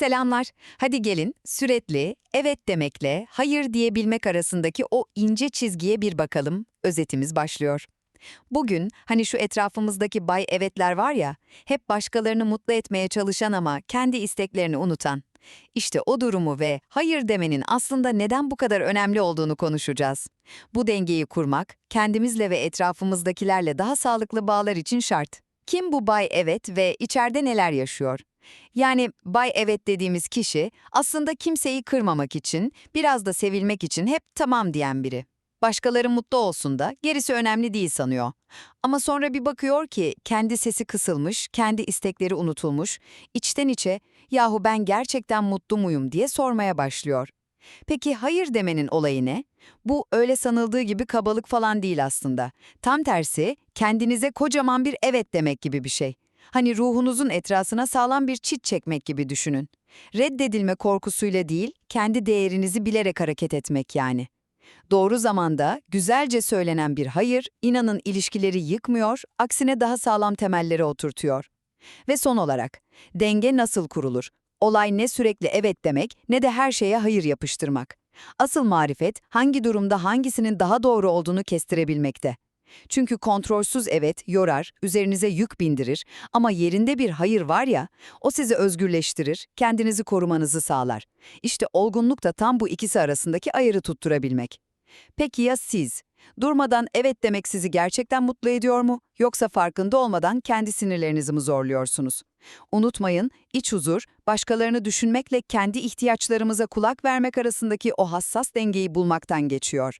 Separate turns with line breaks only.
Selamlar. Hadi gelin sürekli evet demekle hayır diyebilmek arasındaki o ince çizgiye bir bakalım. Özetimiz başlıyor. Bugün hani şu etrafımızdaki bay evetler var ya, hep başkalarını mutlu etmeye çalışan ama kendi isteklerini unutan. İşte o durumu ve hayır demenin aslında neden bu kadar önemli olduğunu konuşacağız. Bu dengeyi kurmak, kendimizle ve etrafımızdakilerle daha sağlıklı bağlar için şart. Kim bu bay evet ve içeride neler yaşıyor? Yani Bay Evet dediğimiz kişi aslında kimseyi kırmamak için, biraz da sevilmek için hep tamam diyen biri. Başkaları mutlu olsun da gerisi önemli değil sanıyor. Ama sonra bir bakıyor ki kendi sesi kısılmış, kendi istekleri unutulmuş, içten içe yahu ben gerçekten mutlu muyum diye sormaya başlıyor. Peki hayır demenin olayı ne? Bu öyle sanıldığı gibi kabalık falan değil aslında. Tam tersi kendinize kocaman bir evet demek gibi bir şey. Hani ruhunuzun etrasına sağlam bir çit çekmek gibi düşünün. Reddedilme korkusuyla değil, kendi değerinizi bilerek hareket etmek yani. Doğru zamanda, güzelce söylenen bir hayır, inanın ilişkileri yıkmıyor, aksine daha sağlam temellere oturtuyor. Ve son olarak, denge nasıl kurulur? Olay ne sürekli evet demek, ne de her şeye hayır yapıştırmak. Asıl marifet, hangi durumda hangisinin daha doğru olduğunu kestirebilmekte. Çünkü kontrolsüz evet yorar, üzerinize yük bindirir ama yerinde bir hayır var ya, o sizi özgürleştirir, kendinizi korumanızı sağlar. İşte olgunluk da tam bu ikisi arasındaki ayırı tutturabilmek. Peki ya siz? Durmadan evet demek sizi gerçekten mutlu ediyor mu? Yoksa farkında olmadan kendi sinirlerinizi mi zorluyorsunuz? Unutmayın, iç huzur, başkalarını düşünmekle kendi ihtiyaçlarımıza kulak vermek arasındaki o hassas dengeyi bulmaktan geçiyor.